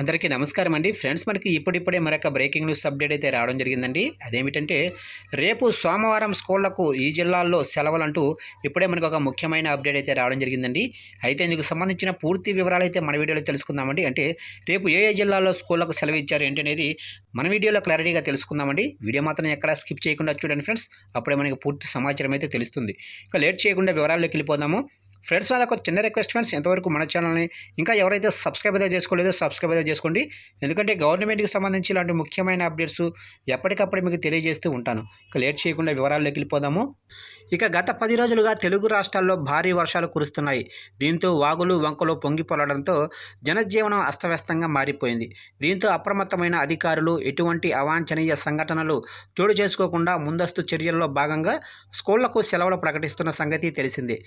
అందరికీ నమస్కారం అండి. ఫ్రెండ్స్ మనకి ఇప్పుడిప్పుడే మరొక బ్రేకింగ్ న్యూస్ అప్డేట్ అయితే రావడం జరిగిందండి. అదేమిటంటే రేపు సోమవారం స్కూళ్ళకు ఈ జిల్లాల్లో సెలవులంటూ ఇప్పుడే మనకు ఒక ముఖ్యమైన అప్డేట్ అయితే రావడం జరిగిందండి. అయితే ఇందుకు సంబంధించిన పూర్తి వివరాలు అయితే మన వీడియోలో తెలుసుకుందామండి. అంటే రేపు ఏ ఏ జిల్లాల్లో స్కూళ్ళకు సెలవు ఇచ్చారు ఏంటి అనేది మన వీడియోలో క్లారిటీగా తెలుసుకుందామండి. వీడియో మాత్రం ఎక్కడ స్కిప్ చేయకుండా చూడండి ఫ్రెండ్స్. అప్పుడే మనకి పూర్తి సమాచారం అయితే తెలుస్తుంది. ఇక లేట్ చేయకుండా వివరాల్లోకి వెళ్ళిపోదాము. ఫ్రెండ్స్ నాకు ఒక చిన్న రిక్వెస్ట్ ఫ్రెండ్స్. ఎంతవరకు మన ఛానల్ని ఇంకా ఎవరైతే సబ్స్క్రైబ్ అయితే చేసుకోలేదో సబ్స్క్రైబ్ అయితే చేసుకోండి. ఎందుకంటే గవర్నమెంట్కి సంబంధించి ఇలాంటి ముఖ్యమైన అప్డేట్స్ ఎప్పటికప్పుడు మీకు తెలియజేస్తూ ఉంటాను. ఇక లేట్ చేయకుండా వివరాల్లోకి వెళ్ళిపోదాము. ఇక గత పది రోజులుగా తెలుగు రాష్ట్రాల్లో భారీ వర్షాలు కురుస్తున్నాయి. దీంతో వాగులు వంకలు పొంగిపోలడంతో జనజీవనం అస్తవ్యస్తంగా మారిపోయింది. దీంతో అప్రమత్తమైన అధికారులు ఎటువంటి అవాంఛనీయ సంఘటనలు చోటు చేసుకోకుండా ముందస్తు చర్యల్లో భాగంగా స్కూళ్ళకు సెలవులు ప్రకటిస్తున్న సంగతి తెలిసిందే.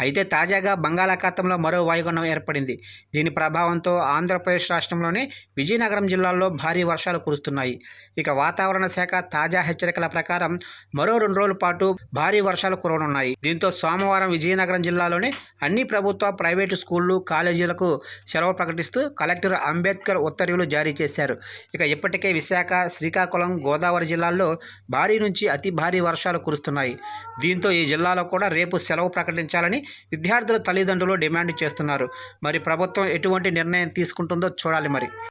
అయితే తాజాగా బంగాళాఖాతంలో మరో వాయుగుండం ఏర్పడింది. దీని ప్రభావంతో ఆంధ్రప్రదేశ్ రాష్ట్రంలోని విజయనగరం జిల్లాలో భారీ వర్షాలు కురుస్తున్నాయి. ఇక వాతావరణ శాఖ తాజా హెచ్చరికల ప్రకారం మరో రెండు రోజుల పాటు భారీ వర్షాలు కురవనున్నాయి. దీంతో సోమవారం విజయనగరం జిల్లాలోని అన్ని ప్రభుత్వ ప్రైవేటు స్కూళ్ళు కాలేజీలకు సెలవు ప్రకటిస్తూ కలెక్టర్ అంబేద్కర్ ఉత్తర్వులు జారీ చేశారు. ఇక ఇప్పటికే విశాఖ శ్రీకాకుళం గోదావరి జిల్లాల్లో భారీ నుంచి అతి భారీ వర్షాలు కురుస్తున్నాయి. దీంతో ఈ జిల్లాలో కూడా రేపు సెలవు ప్రకటించాలని విద్యార్థుల తల్లిదండ్రులు డిమాండ్ చేస్తున్నారు. మరి ప్రభుత్వం ఎటువంటి నిర్ణయం తీసుకుంటుందో చూడాలి మరి.